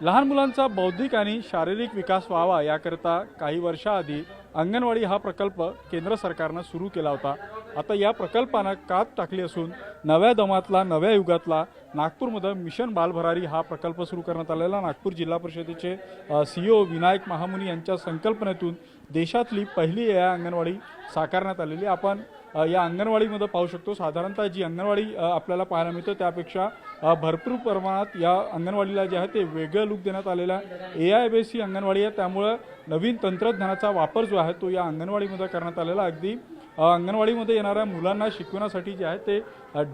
लहान मुलांचा बौद्धिक आणि शारीरिक विकास व्हावा याकरता काही वर्षाआधी अंगणवाडी हा प्रकल्प केंद्र सरकारनं सुरू केला होता. आता या प्रकल्पानं कात टाकली असून नव्या दमातला नव्या युगातला नागपूरमध्ये मिशन बालभरारी हा प्रकल्प सुरू करण्यात आलेला. नागपूर जिल्हा परिषदेचे सी ओ विनायक महामुनी यांच्या संकल्पनेतून देशातली पहिली या अंगणवाडी साकारण्यात आलेली. आपण या अंगणवाडीमध्ये पाहू शकतो. साधारणतः जी अंगणवाडी आपल्याला पाहायला मिळतं त्यापेक्षा भरपूर प्रमाणात या अंगणवाडीला जे आहे ते वेगळं लुक देण्यात आलेलं आहे. ए आय बेस ही अंगणवाडी आहे. त्यामुळं नवीन तंत्रज्ञानाचा वापर जो आहे तो या अंगणवाडीमध्ये करण्यात आलेला अगदी अंगणवाडीमध्ये येणाऱ्या मुलांना शिकवण्यासाठी जे आहे ते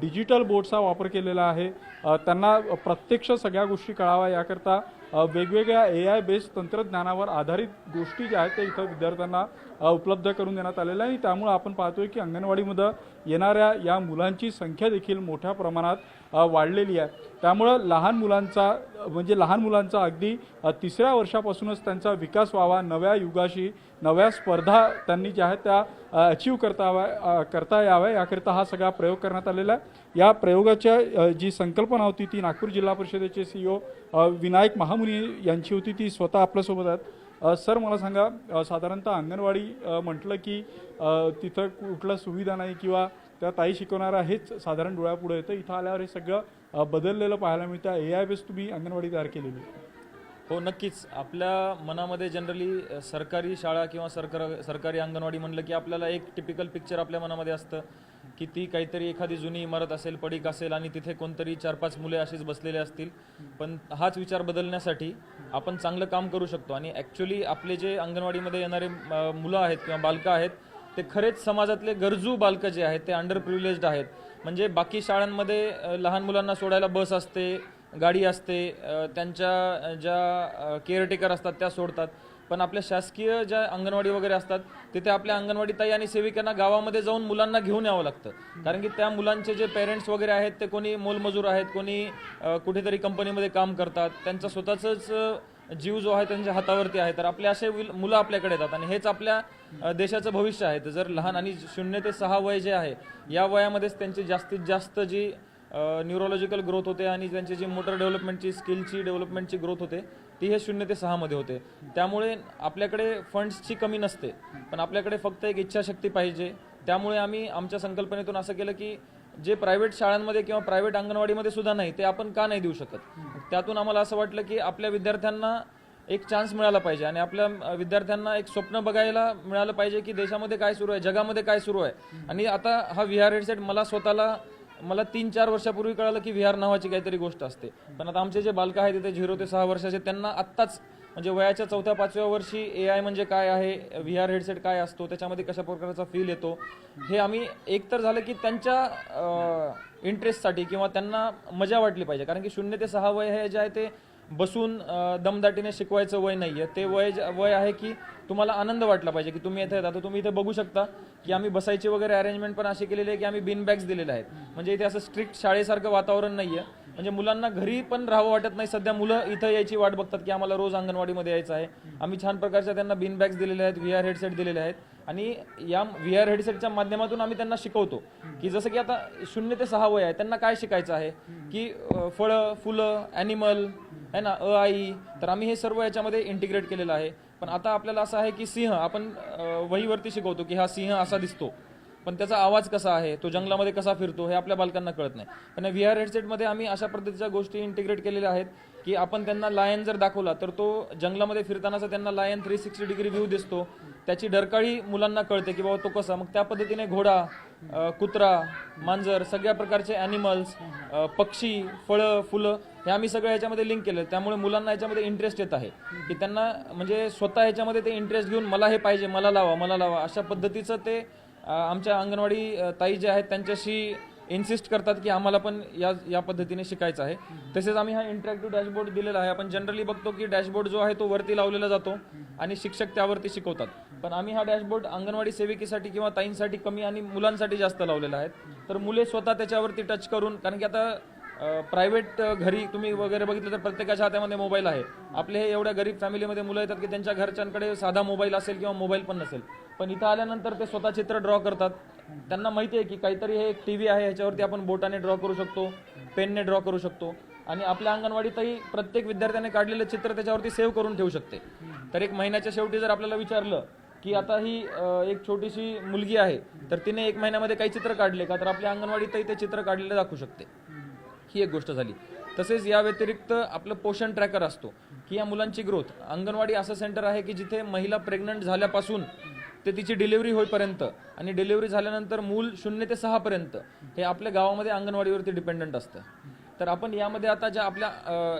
डिजिटल बोर्डचा वापर केलेला आहे. त्यांना प्रत्यक्ष सगळ्या गोष्टी कळाव्या याकरता वेगवेगळ्या ए आय बेस्ड तंत्रज्ञानावर आधारित गोष्टी ज्या आहेत त्या इथं विद्यार्थ्यांना उपलब्ध करून देण्यात आलेल्या आहे आणि त्यामुळे आपण पाहतोय की अंगणवाडीमध्ये येणाऱ्या या मुलांची संख्या देखील मोठ्या प्रमाणात वाढलेली आहे. त्यामुळं लहान मुलांचा म्हणजे लहान मुलांचा अगदी तिसऱ्या वर्षापासूनच त्यांचा विकास व्हावा नव्या युगाशी नव्या स्पर्धा त्यांनी ज्या आहेत त्या अचीव करता हव्या करता याव्या. याकरिता हा सगळा प्रयोग करण्यात आलेला आहे. या प्रयोगाच्या जी संकल्पना होती ती नागपूर जिल्हा परिषदेचे सी ओ विनायक महामुनी यांची होती. ती स्वतः आपल्यासोबत आहेत. सर मला सांगा साधारणतः अंगणवाडी म्हटलं की तिथं कुठल्या सुविधा नाही किंवा त्या ताई शिकवणारा हेच साधारण डोळ्यापुढे येतं. इथं आल्यावर हे सगळं बदललेलं पाहायला मिळतं. ए आय बेस तुम्ही अंगणवाडी तयार केलेली हो नक्कीच. आपल्या मनामध्ये जनरली सरकारी शाळा किंवा सरकार सरकारी अंगणवाडी म्हणलं की आपल्याला एक टिपिकल पिक्चर आपल्या मनामध्ये असतं की ती काहीतरी एखादी जुनी इमारत असेल पडीक असेल आणि तिथे कोणतरी चार पाच मुले अशीच बसलेले असतील. पण हाच विचार बदलण्यासाठी आपण चांगलं काम करू शकतो. आणि ॲक्च्युली आपले जे अंगणवाडीमध्ये येणारे मुलं आहेत किंवा बालकं आहेत ते खरेच समाजातले गरजू बालकं जे आहेत ते अंडर प्रिव्हिलेज्ड आहेत. म्हणजे बाकी शाळांमध्ये लहान मुलांना सोडायला बस असते गाडी असते त्यांच्या ज्या केअरटेकर असतात त्या सोडतात. पण आपल्या शासकीय ज्या अंगणवाडी वगैरे असतात तिथे आपल्या अंगणवाडी ताई आणि सेविकांना गावामध्ये जाऊन मुलांना घेऊन यावं लागतं. कारण की त्या मुलांचे जे पेरेंट्स वगैरे आहेत ते कोणी मोलमजूर आहेत कोणी कुठेतरी कंपनीमध्ये काम करतात. त्यांचं स्वतःचंच जीव जो आहे त्यांच्या हातावरती आहे. तर आपले असे विल- मुलं आपल्याकडे येतात आणि हेच आपल्या देशाचं भविष्य आहे. तर जर लहान आणि शून्य ते सहा वय जे आहे या वयामध्येच त्यांची जास्तीत जास्त जी न्यूरोलॉजिकल ग्रोथ होते आणि त्यांची जी मोटर डेव्हलपमेंटची स्किलची डेव्हलपमेंटची ग्रोथ होते ती हे शून्य ते सहामध्ये होते. त्यामुळे आपल्याकडे फंड्सची कमी नसते. पण आपल्याकडे फक्त एक इच्छाशक्ती पाहिजे. त्यामुळे आम्ही आमच्या संकल्पनेतून असं केलं की जे प्रायव्हेट शाळांमध्ये किंवा प्रायव्हेट अंगणवाडीमध्ये सुद्धा नाही ते आपण का नाही देऊ शकत? त्यातून आम्हाला असं वाटलं की आपल्या विद्यार्थ्यांना एक चान्स मिळाला पाहिजे आणि आपल्या विद्यार्थ्यांना एक स्वप्न बघायला मिळालं पाहिजे की देशामध्ये काय सुरू आहे जगामध्ये काय सुरू आहे. आणि आता हा विहार हेडसेट मला स्वतःला मला तीन चार वर्षापूर्वी कळालं की विहार नावाची काहीतरी गोष्ट असते. पण आता आमचे जे बालकं आहेत ते झिरो ते सहा वर्षाचे त्यांना आत्ताच म्हणजे वयाच्या चौथ्या पाचव्या वर्षी ए आय म्हणजे काय आहे? व्ही आर हेडसेट काय असतो? त्याच्यामध्ये कशा प्रकारचा फील येतो? हे आम्ही एकतर झालं की त्यांच्या इंटरेस्टसाठी किंवा त्यांना मजा वाटली पाहिजे. कारण की शून्य ते सहा वय हे जे आहे ते बसून दमदाटीने शिकवायचं वय नाही आहे ते वय वय आहे की तुम्हाला आनंद वाटला पाहिजे की तुम्ही इथे येतात तर तुम्ही इथे बघू शकता की आम्ही बसायची वगैरे अरेंजमेंट पण अशी केलेली आहे की आम्ही बिन बॅग्स दिलेले आहेत. म्हणजे इथे असं स्ट्रिक्ट शाळेसारखं वातावरण नाही आहे म्हणजे मुलांना घरी पण राहावं वाटत नाही. सध्या मुलं इथं यायची वाट बघतात की आम्हाला रोज अंगणवाडीमध्ये यायचं आहे. आम्ही छान प्रकारच्या त्यांना बिन बॅग्स दिलेल्या आहेत व्ही आर हेडसेट दिलेले आहेत. आणि या व्ही आर हेडसेटच्या माध्यमातून आम्ही त्यांना शिकवतो की जसं की आता शून्य ते सहा वय आहे त्यांना काय शिकायचं आहे? की फळं फुलं ॲनिमल आहे ना अ आई तर आम्ही हे सर्व याच्यामध्ये इंटिग्रेट केलेलं आहे. पण आता आपल्याला असं आहे की सिंह आपण वहीवरती शिकवतो की हा सिंह असा दिसतो. पण त्याचा आवाज कसा आहे? तो जंगलामध्ये कसा फिरतो? हे आपल्या बालकांना कळत नाही. पण व्ही आर हेडसेटमध्ये आम्ही अशा पद्धतीच्या गोष्टी इंटिग्रेट केलेल्या आहेत की आपण त्यांना लायन जर दाखवला तर तो जंगलामध्ये फिरतानाचा त्यांना lion three sixty degree view दिसतो. त्याची डरकाळी मुलांना कळते की बाबा तो कसा? मग त्या पद्धतीने घोडा कुत्रा मांजर सगळ्या प्रकारचे ॲनिमल्स पक्षी फळं फुलं हे आम्ही सगळं याच्यामध्ये लिंक केलं. त्यामुळे मुलांना याच्यामध्ये इंटरेस्ट येत आहे. की त्यांना म्हणजे स्वतः याच्यामध्ये ते इंटरेस्ट घेऊन मला हे पाहिजे मला लावा मला लावा अशा पद्धतीचं ते आमच्या अंगणवाडी ताई जे आहेत त्यांच्याशी इन्सिस्ट करतात की आम्हाला पण या या पद्धतीने शिकायचं आहे. तसेच आम्ही हा इंटरॅक्टिव्ह डॅशबोर्ड दिलेला आहे. आपण जनरली बघतो की डॅशबोर्ड जो आहे तो वरती लावलेला जातो आणि शिक्षक त्यावरती शिकवतात. पण आम्ही हा डॅशबोर्ड अंगणवाडी सेविकेसाठी किंवा ताईंसाठी कमी आणि मुलांसाठी जास्त लावलेला आहे. तर मुले स्वतः त्याच्यावरती टच करून कारण की आता प्रायव्हेट घरी तुम्ही वगैरे बघितलं तर प्रत्येकाच्या हातामध्ये मोबाईल आहे. आपले हे एवढ्या गरीब फॅमिलीमध्ये मुलं येतात की त्यांच्या घरच्यांकडे साधा मोबाईल असेल किंवा मोबाईल पण नसेल. पण इथं आल्यानंतर ते स्वतः चित्र ड्रॉ करतात. त्यांना माहिती आहे की काहीतरी हे एक टी व्ही आहे ह्याच्यावरती आपण बोटाने ड्रॉ करू शकतो पेनने ड्रॉ करू शकतो. आणि आपल्या अंगणवाडीतही प्रत्येक विद्यार्थ्याने काढलेलं चित्र त्याच्यावरती सेव्ह करून ठेवू शकते. तर एक महिन्याच्या शेवटी जर आपल्याला विचारलं की आता ही एक छोटीशी मुलगी आहे तर तिने एक महिन्यामध्ये काही चित्र काढले का? तर आपल्या अंगणवाडीतही ते चित्र काढलेलं दाखवू शकते. ही एक गोष्ट झाली. तसेच या व्यतिरिक्त आपलं पोषण ट्रॅकर असतो की या मुलांची ग्रोथ अंगणवाडी असं सेंटर आहे की जिथे महिला प्रेग्नंट झाल्यापासून ते तिची डिलिव्हरी होईपर्यंत आणि डिलिव्हरी झाल्यानंतर मूल शून्य ते सहापर्यंत हे आपल्या गावामध्ये अंगणवाडीवरती डिपेंडंट असतं. तर आपण यामध्ये आता ज्या आपल्या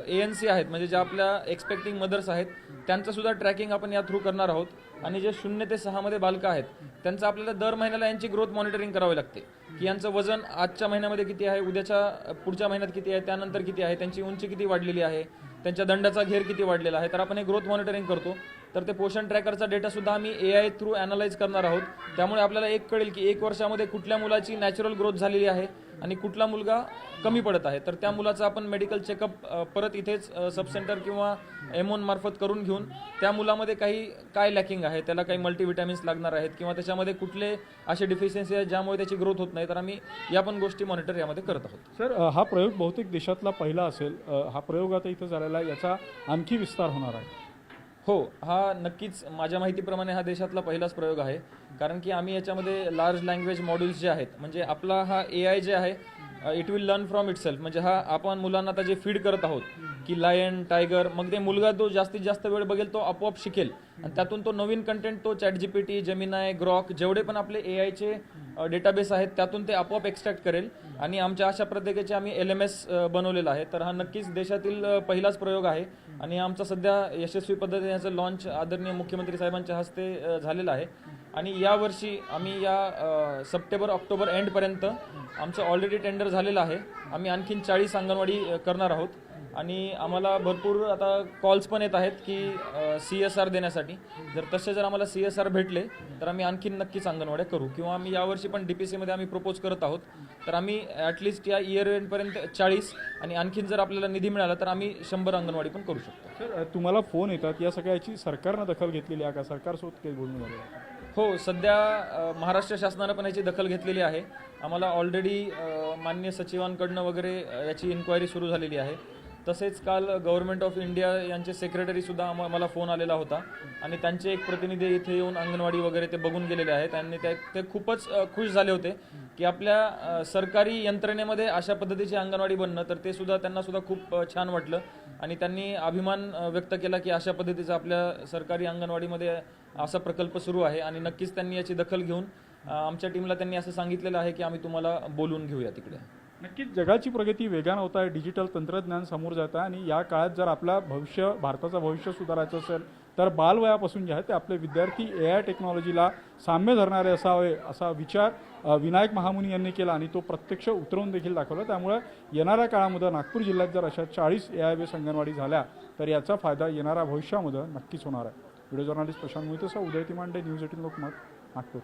ए एन सी आहेत म्हणजे ज्या आपल्या एक्सपेक्टिंग मदर्स आहेत त्यांचं सुद्धा ट्रॅकिंग आपण या थ्रू करणार आहोत. आणि जे शून्य ते सहामध्ये बालकं आहेत त्यांचं आपल्याला दर महिन्याला यांची ग्रोथ मॉनिटरिंग करावी लागते. की यांचं वजन आजच्या महिन्यामध्ये किती आहे उद्याच्या पुढच्या महिन्यात किती आहे त्यानंतर किती आहे त्यांची उंची किती वाढलेली आहे त्यांच्या दंडाचा घेर किती वाढलेला आहे तर आपण हे ग्रोथ मॉनिटरिंग करतो. तर ते पोषण ट्रॅकरचा डेटा सुद्धा आम्ही ए आय थ्रू अनालाइज करणार आहोत. त्यामुळे आपल्याला एक कळेल की एक वर्षामध्ये कुठल्या मुलाची नॅचरल ग्रोथ झालेली आहे आणि कुठला मुलगा कमी पडत आहे. तर त्या मुलाचं आपण मेडिकल चेकअप परत इथेच सबसेंटर किंवा एमओन मार्फत करून घेऊन त्या मुलामध्ये काही काय लॅकिंग आहे त्याला काही मल्टीविटॅमिन्स लागणार आहेत किंवा त्याच्यामध्ये कुठले असे डिफिशियन्सी आहेत ज्यामुळे त्याची ग्रोथ होत नाही तर आम्ही या पण गोष्टी मॉनिटर यामध्ये करत आहोत. सर हा प्रयोग बहुतेक देशातला पहिला असेल. हा प्रयोग आता इथं झालेला आहे याचा आणखी विस्तार होणार आहे. हो हा नक्कीच माझ्या माहितीप्रमाणे हा देशातला पहिलाच प्रयोग आहे. कारण की आम्ही याच्यामध्ये लार्ज लँग्वेज मॉड्यूल्स जे आहेत म्हणजे आपला हा ए आय जे आहे it will learn from itself म्हणजे हा आपण मुलांना आता जे फीड करत आहोत की लायन टायगर मग ते मुलगा तो जास्तीत जास्त वेळ बघेल तो आपोआप शिकेल. आणि त्यातून तो नवीन कंटेंट तो चॅट जीपीटी जमिनाय ग्रॉक जेवढे पण आपले ए आयचे डेटाबेस आहेत त्यातून ते आपोआप एक्स्ट्रॅक्ट करेल. आणि आमच्या अशा प्रत्येकाचे आम्ही एल एम एस बनवलेला आहे. तर हा नक्कीच देशातील पहिलाच प्रयोग आहे. आणि आमचा सध्या यशस्वी पद्धतीने याचं लॉन्च आदरणीय मुख्यमंत्री साहेबांच्या हस्ते झालेलं आहे. आणि यावर्षी आम्ही या सप्टेंबर ऑक्टोबर एंडपर्यंत आमचं ऑलरेडी टेंडर झालेलं आहे. आम्ही आणखीन चाळीस अंगणवाडी करणार आहोत. आणि आम्हाला भरपूर आता कॉल्स पण येत आहेत की सी एस आर देण्यासाठी. जर तसे जर आम्हाला सी एस आर भेटले तर आम्ही आणखीन नक्कीच अंगणवाड्या करू. किंवा आम्ही यावर्षी पण डी पी सीमध्ये आम्ही प्रपोज करत आहोत. तर आम्ही ॲटलिस्ट या इयर एंडपर्यंत चाळीस आणि आणखीन जर आपल्याला निधी मिळाला तर आम्ही शंभर अंगणवाडी पण करू शकतो. सर तुम्हाला फोन येतात. या सगळ्याची सरकारनं दखल घेतलेली आहे का? सरकारसोबत काही आहे? हो सध्या महाराष्ट्र शासनानं पण याची दखल घेतलेली आहे. आम्हाला ऑलरेडी मान्य सचिवांकडनं वगैरे याची इन्क्वायरी सुरू झालेली आहे. तसेच काल गव्हर्नमेंट ऑफ इंडिया यांचे सेक्रेटरी सुद्धा आम्हा- मला फोन आलेला होता. आणि त्यांचे एक प्रतिनिधी इथे येऊन अंगणवाडी वगैरे ते बघून गेलेले आहेत. आणि ते ते खूपच खुश झाले होते की आपल्या सरकारी यंत्रणेमध्ये अशा पद्धतीची अंगणवाडी बनणं तर ते सुद्धा त्यांना सुद्धा खूप छान वाटलं. आणि त्यांनी अभिमान व्यक्त केला की अशा पद्धतीचा आपल्या सरकारी अंगणवाडीमध्ये असा प्रकल्प सुरू आहे. आणि नक्कीच त्यांनी याची दखल घेऊन आमच्या टीमला त्यांनी असं सांगितलेलं आहे की आम्ही तुम्हाला बोलून घेऊया तिकडे. नक्कीच जगाची प्रगती वेगानं होत आहे डिजिटल तंत्रज्ञान समोर जात आहे आणि या काळात जर आपला भविष्य भारताचं भविष्य सुधारायचं असेल तर बालवयापासून जे आहे ते आपले विद्यार्थी ए आय टेक्नॉलॉजीला साम्य धरणारे असावे असा विचार विनायक महामुनी यांनी केला आणि तो प्रत्यक्ष उतरवून देखील दाखवला. त्यामुळे येणाऱ्या काळामध्ये नागपूर जिल्ह्यात जर अशा चाळीस ए आय बेस अंगणवाडी झाल्या तर याचा फायदा येणाऱ्या भविष्यामध्ये नक्कीच होणार आहे. व्हिडिओ जर्नलिस्ट प्रशांत मोहितेसह उदय तिमांडे न्यूज एटीन लोकमत नागपूर.